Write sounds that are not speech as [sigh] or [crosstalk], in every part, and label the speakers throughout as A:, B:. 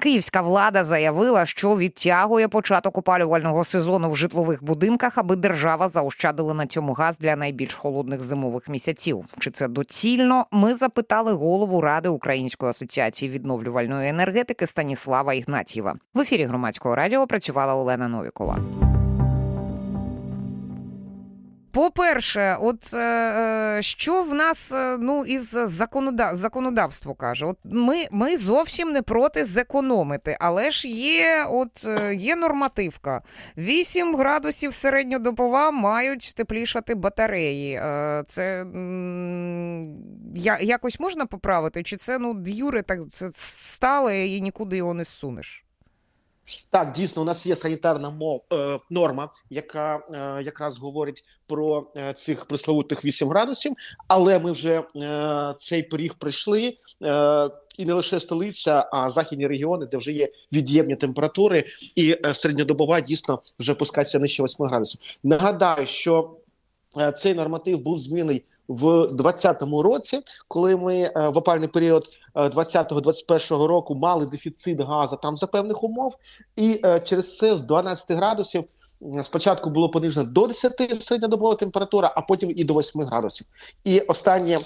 A: Київська влада заявила, що відтягує початок опалювального сезону в житлових будинках, аби держава заощадила на цьому газ для найбільш холодних зимових місяців. Чи це доцільно? Ми запитали голову ради Української асоціації відновлювальної енергетики Станіслава Ігнатьєва. В ефірі громадського радіо працювала Олена Новікова. По-перше, от е, е, що в нас е, ну із законодав... законодавство каже, от ми, ми зовсім не проти зекономити, але ж є, от е, є нормативка. 8 градусів середньодобова мають теплішати батареї. Це я, якось можна поправити? Чи це ну д'юре так це стале і нікуди його не зсунеш?
B: Так, дійсно, у нас є санітарна мов е, норма, яка е, якраз говорить про е, цих присловутих 8 градусів, але ми вже е, цей поріг пройшли. Е, і не лише столиця, а західні регіони, де вже є від'ємні температури, і е, середньодобова дійсно вже опускається нижче 8 градусів. Нагадаю, що е, цей норматив був змінений в 2020 році, коли ми е, в опальний період 2020-2021 року мали дефіцит газу там за певних умов, і е, через це з 12 градусів е, спочатку було понижено до 10 середньодобова температура, а потім і до 8 градусів. І останні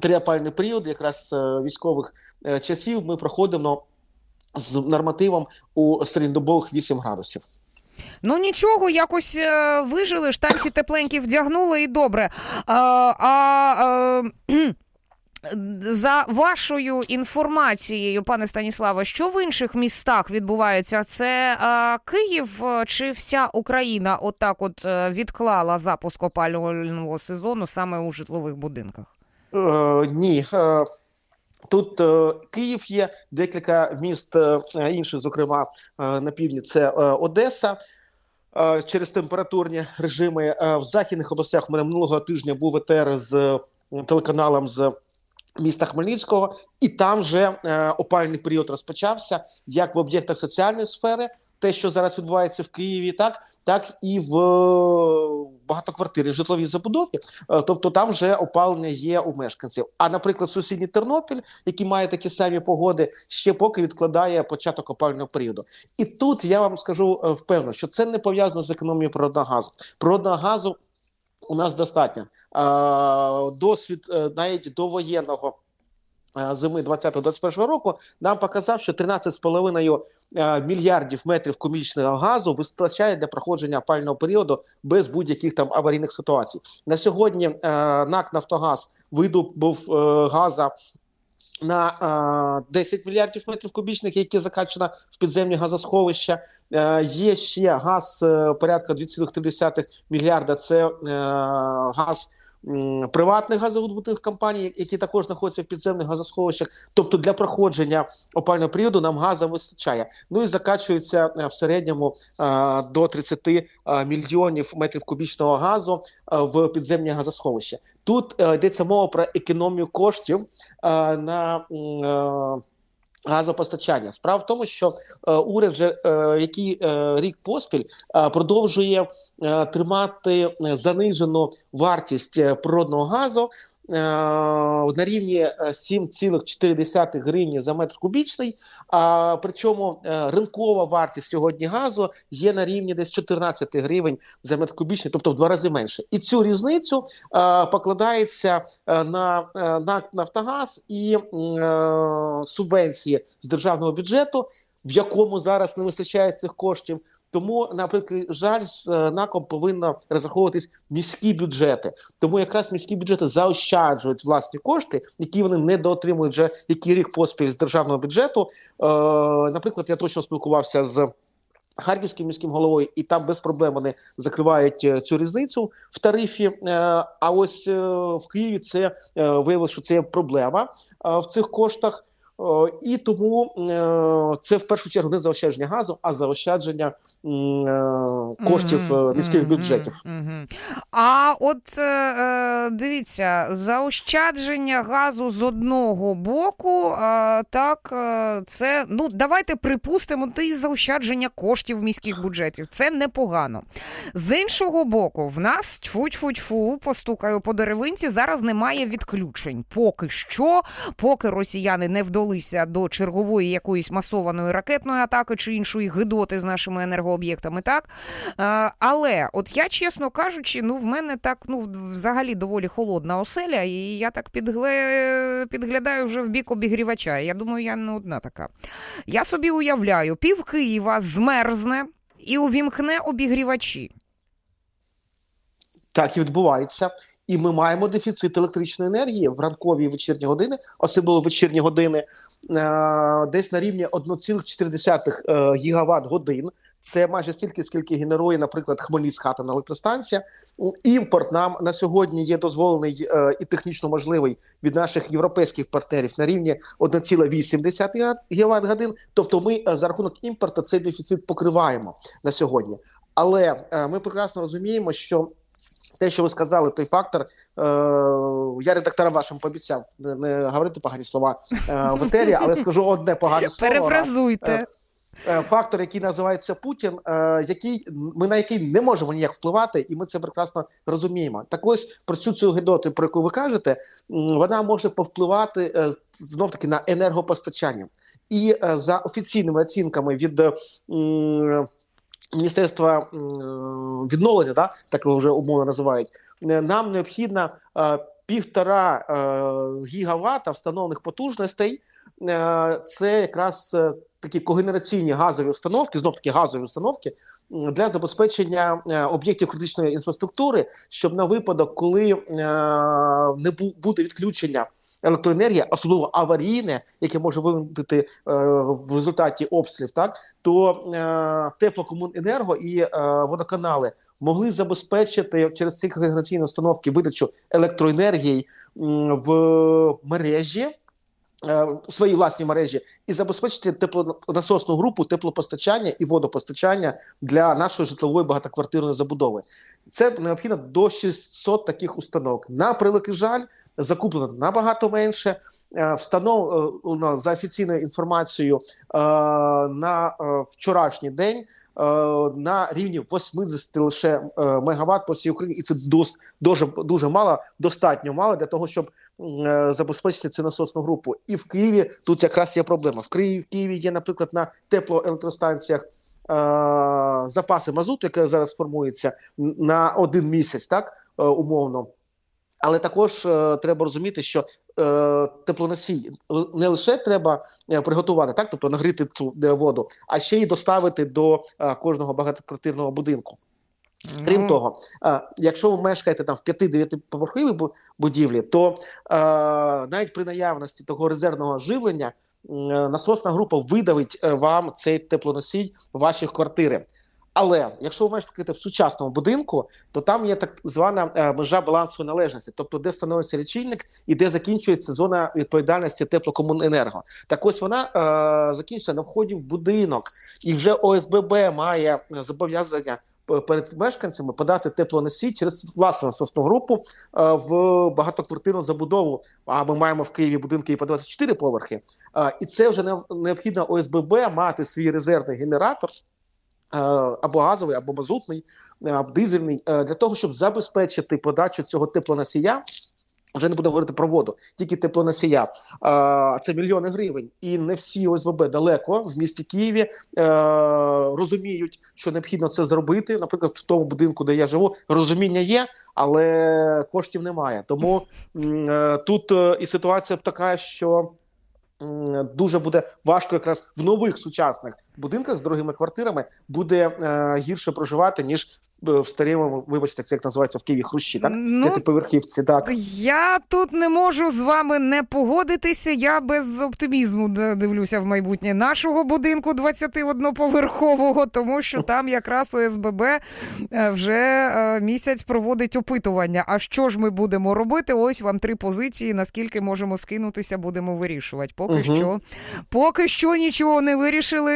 B: три опальні періоди, якраз е, військових е, часів, ми проходимо з нормативом у середньодобових 8 градусів.
A: Ну нічого, якось е, вижили, штанці тепленькі вдягнули і добре. А, а е, [clears throat] за вашою інформацією, пане Станіславе, що в інших містах відбувається? Це е, Київ е, чи вся Україна отак от е, відклала запуск опалювального сезону саме у житлових будинках?
B: Е, ні. Е, Тут е, Київ є декілька міст е, інших, зокрема е, на півдні це е, Одеса. Через температурні режими в західних областях у мене минулого тижня був ВТР з телеканалом з міста Хмельницького, і там вже опальний період розпочався як в об'єктах соціальної сфери, те, що зараз відбувається в Києві, так так і в багатоквартирній житловій забудові. Е, Тобто там вже опалення є у мешканців. А, наприклад, сусідній Тернопіль, який має такі самі погоди, ще поки відкладає початок опалювального періоду. І тут я вам скажу е, впевнено, що це не пов'язано з економією природного газу. Природного газу у нас достатньо. Е, Досвід навіть до воєнного. е, Зими 20-21 року нам показав, що 13,5 е, мільярдів метрів кубічного газу вистачає для проходження опального періоду без будь-яких там аварійних ситуацій. На сьогодні е, НАК Нафтогаз видобув е, газа на е, 10 мільярдів метрів кубічних, які закачано в підземні газосховища. Е, є ще газ е, порядка 2,3 мільярда. Це е, газ. Приватних газовидобутних компаній, які також знаходяться в підземних газосховищах, тобто для проходження опального періоду нам газу вистачає. Ну і закачується е, в середньому е, до 30 е, мільйонів метрів кубічного газу в підземні газосховища. Тут йдеться мова про економію коштів на газопостачання. Справа в тому, що е, уряд вже е, який е, рік поспіль е, продовжує тримати е, занижену вартість е, природного газу е, на рівні е, 7,4 гривні за метр кубічний. А причому е, ринкова вартість сьогодні газу є на рівні десь 14 гривень за метр кубічний, тобто в два рази менше. І цю різницю е, покладається е, на е, НАК Нафтогаз і е, субвенції з державного бюджету, в якому зараз не вистачає цих коштів. Тому, наприклад, жаль, з е, НАКом повинно розраховуватись міські бюджети. Тому якраз міські бюджети заощаджують власні кошти, які вони не доотримують вже який рік поспіль з державного бюджету. Е, наприклад, я точно спілкувався з. Харківським міським головою, і там без проблем вони закривають е, цю різницю в тарифі. А ось в Києві це виявилося, що це є проблема в цих коштах. І тому е, це в першу чергу не заощадження газу, а заощадження е, коштів е, міських бюджетів.
A: А от дивіться, заощадження газу з одного боку, так, це ну давайте припустимо, ти і заощадження коштів міських бюджетів. Це непогано. З іншого боку, в нас тьфу-тьфу-тьфу, постукаю по деревинці, зараз немає відключень. Поки що, поки росіяни не вдалися до чергової якоїсь масованої ракетної атаки чи іншої гидоти з нашими енергооб'єктами, так? Е, Але от я, чесно кажучи, ну в мене так ну взагалі доволі холодна оселя, і я так підгле... підглядаю вже в бік обігрівача. Я думаю, я не одна така. Я собі уявляю, пів Києва змерзне і увімкне обігрівачі.
B: Так і відбувається. І ми маємо дефіцит електричної енергії в ранкові і вечірні години, особливо вечірні години, е, десь на рівні 1,4 е, гігаватт годин. Це майже стільки, скільки генерує, наприклад, Хмельницька атомна електростанція. Імпорт нам на сьогодні є дозволений е, і технічно можливий від наших європейських партнерів на рівні 1,8 гігаватт годин. Тобто, ми е, за рахунок імпорту цей дефіцит покриваємо на сьогодні. Але е, ми прекрасно розуміємо, що те, що ви сказали, той фактор, е, я редакторам вашим пообіцяв не, не говорити погані слова е, в етері, але скажу одне погане слово.
A: Перефразуйте.
B: Е, Фактор, який називається Путін, е, який ми на який не можемо ніяк впливати, і ми це прекрасно розуміємо. Так ось про цю цю гидоту, про яку ви кажете, вона може повпливати е, знов таки на енергопостачання. І за офіційними оцінками від Міністерства відновлення, да, так його вже умовно називають, нам необхідно півтора гігавата встановлених потужностей. Е, Це якраз е, такі когенераційні газові установки, знов таки газові установки для забезпечення е, об'єктів критичної інфраструктури, щоб на випадок, коли не буде відключення електроенергії, особливо аварійне, яке може виникнути е, в результаті обстрілів, так то е, теплокомуненерго і е, водоканали могли забезпечити через ці когенераційні установки видачу електроенергії в мережі е, у своїй власній мережі і забезпечити теплонасосну групу теплопостачання і водопостачання для нашої житлової багатоквартирної забудови. Це необхідно до 600 таких установок. На превеликий жаль, закуплено набагато менше. Е, Встановлено за офіційною інформацією е, на вчорашній день на рівні 80 лише мегаватт по всій Україні, і це дуже дуже мало, достатньо мало для того, щоб забезпечити цю насосну групу. І в Києві тут якраз є проблема. В Києві, в Києві є, наприклад, на теплоелектростанціях е, запаси мазуту, яке зараз формується на один місяць, так е, умовно. Але також е, треба розуміти, що е, теплоносій не лише треба е, приготувати, так, тобто нагріти цю е, воду, а ще й доставити до е, кожного багатоквартирного будинку. Крім
A: Ну,
B: того, якщо ви мешкаєте там в 5-9 поверховій будівлі, то навіть при наявності того резервного живлення е, насосна група видавить е, вам цей теплоносій в ваші квартири. Але якщо ви мешкаєте в сучасному будинку, то там є так звана е, межа балансової належності, тобто де становиться лічильник і де закінчується зона відповідальності теплокомуненерго. Так ось вона е, закінчується на вході в будинок, і вже ОСББ має зобов'язання перед мешканцями подати теплоносій через власну насосну групу е, в багатоквартирну забудову. А ми маємо в Києві будинки і по 24 поверхи. Е, і це вже необхідно ОСББ мати свій резервний генератор е, або газовий, або мазутний, або дизельний, для того, щоб забезпечити подачу цього теплоносія. Вже не буду говорити про воду, тільки теплоносія. А, Це мільйони гривень, і не всі ОСББ далеко в місті Києві е, розуміють, що необхідно це зробити. Наприклад, в тому будинку, де я живу, розуміння є, але коштів немає. Тому е, тут е, і ситуація така, що дуже буде важко якраз в нових сучасних будинках з дорогими квартирами буде е, гірше проживати ніж в старому, вибачте, це як називається в Києві хрущі, так
A: Ну,
B: п'ятиповерхівці. Так
A: Я тут не можу з вами не погодитися. Я без оптимізму дивлюся в майбутнє нашого будинку 21-поверхового, тому що [laughs] там якраз ОСББ е, вже е, місяць проводить опитування. А що ж ми будемо робити? Ось вам три позиції. Наскільки можемо скинутися, будемо вирішувати. Поки
B: Мгм.
A: що, поки що нічого не вирішили,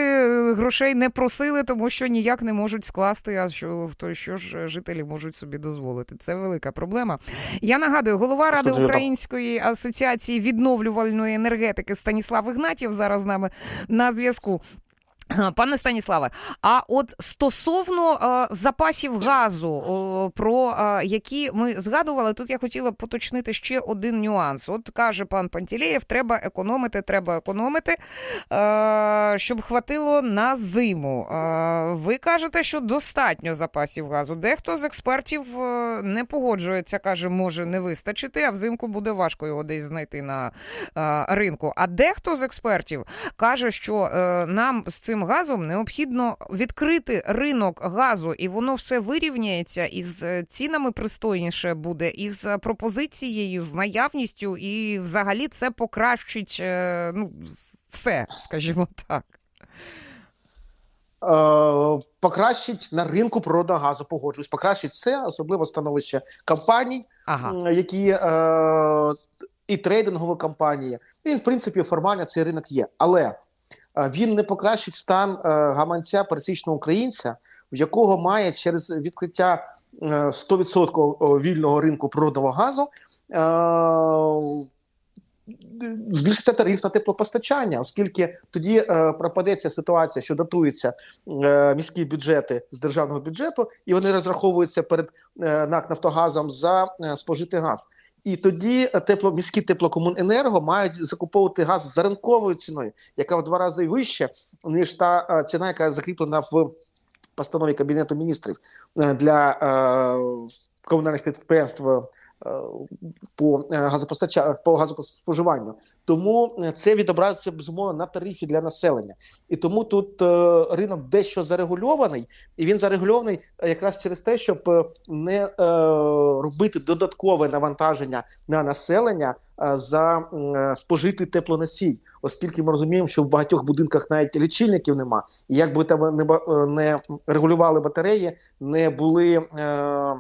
A: грошей не просили, тому що ніяк не можуть скласти. А що то що ж жителі можуть собі дозволити? Це велика проблема. Я нагадую, голова Ради Української асоціації відновлювальної енергетики Станіслав Ігнатів зараз з нами на зв'язку. Пане Станіславе, а от стосовно е, запасів газу, о, про е, які ми згадували, тут я хотіла поточнити ще один нюанс. От каже пан Пантілеєв, треба економити, треба економити, е, щоб хватило на зиму. Е, ви кажете, що достатньо запасів газу. Дехто з експертів е, не погоджується, каже, може не вистачити, а взимку буде важко його десь знайти на е, ринку. А дехто з експертів каже, що е, нам з цим газом необхідно відкрити ринок газу, і воно все вирівняється, і з е, цінами пристойніше буде, і з пропозицією, з наявністю, і взагалі це покращить е, ну, все, скажімо так.
B: Е, покращить на ринку природного газу, погоджуюсь, покращить все, особливо становище компаній,
A: Ага.
B: які е, і трейдингові компанії. І, в принципі, формально цей ринок є. Але він не покращить стан е, гаманця пересічного українця, в якого має через відкриття е, 100% вільного ринку природного газу. Е, Збільшиться тариф на теплопостачання, оскільки тоді е, пропадеться ситуація, що датуються е, міські бюджети з державного бюджету, і вони розраховуються перед е, НАК Нафтогазом за е, спожитий газ. І тоді е, тепло, міські теплокомуненерго мають закуповувати газ за ринковою ціною, яка в два рази вища, ніж та е, ціна, яка закріплена в постанові Кабінету міністрів е, для комунальних підприємств по е, газопостача по газоспоживанню. Тому е, це відобразиться безумовно на тарифі для населення. І тому тут е, ринок дещо зарегульований, і він зарегульований е, якраз через те, щоб е, не е, робити додаткове навантаження на населення е, за е, спожитий теплоносій, оскільки ми розуміємо, що в багатьох будинках навіть лічильників нема. І як би там не, е, регулювали батареї, не були е,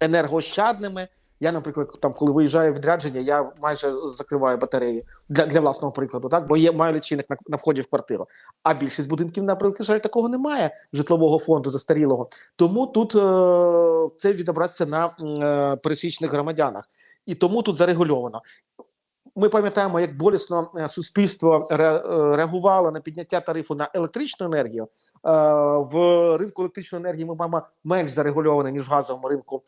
B: енергоощадними. Я, наприклад, там, коли виїжджаю в відрядження, я майже закриваю батареї для, для власного прикладу, так бо є маю лічильник на, на вході в квартиру. А більшість будинків, наприклад, жаль, такого немає житлового фонду застарілого. Тому тут е, це відобразиться на е, пересічних громадянах, і тому тут зарегульовано. Ми пам'ятаємо, як болісно е, суспільство е, реагувало на підняття тарифу на електричну енергію. Е, В ринку електричної енергії ми маємо менш зарегульований ніж в газовому ринку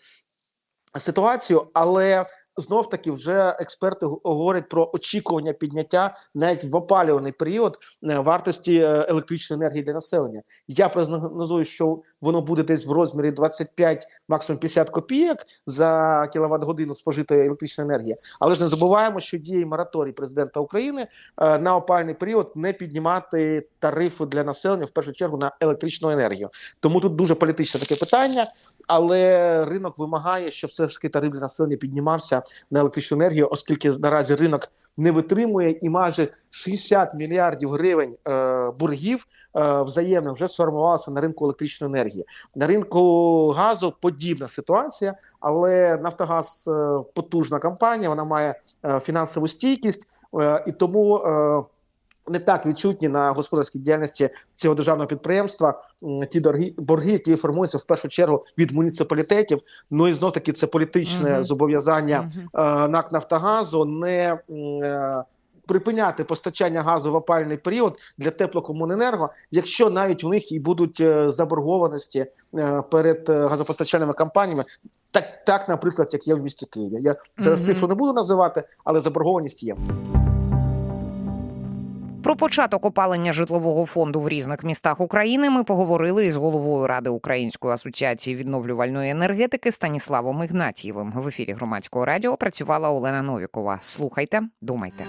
B: ситуацію, але знов таки вже експерти говорять про очікування підняття навіть в опалюваний період е, вартості е, електричної енергії для населення. Я прогнозую, що воно буде десь в розмірі 25, максимум 50 копійок за кіловат годину спожитої електричної енергії. Але ж не забуваємо, що діє мораторій президента України е, на опальний період не піднімати тарифи для населення в першу чергу на електричну енергію. Тому тут дуже політичне таке питання. Але ринок вимагає, щоб все ж таки тариф для населення піднімався на електричну енергію, оскільки наразі ринок не витримує і майже 60 мільярдів гривень е, боргів е, взаємно вже сформувалося на ринку електричної енергії. На ринку газу подібна ситуація, але Нафтогаз е, потужна компанія, вона має е, фінансову стійкість е, і тому. Е, не так відчутні на господарській діяльності цього державного підприємства ті дорги, борги, які формуються в першу чергу від муніципалітетів. Ну і знов таки це політичне
A: Мгм.
B: зобов'язання е, НАК Нафтогазу не е, припиняти постачання газу в опальний період для теплокомуненерго, якщо навіть в них і будуть е, заборгованості перед газопостачальними компаніями, так, так, наприклад, як є в місті Києві. Я зараз
A: Мгм.
B: цифру не буду називати, але заборгованість є.
A: Про початок опалення житлового фонду в різних містах України ми поговорили із головою Ради Української асоціації відновлювальної енергетики Станіславом Ігнатьєвим. В ефірі громадського радіо працювала Олена Новікова. Слухайте, думайте.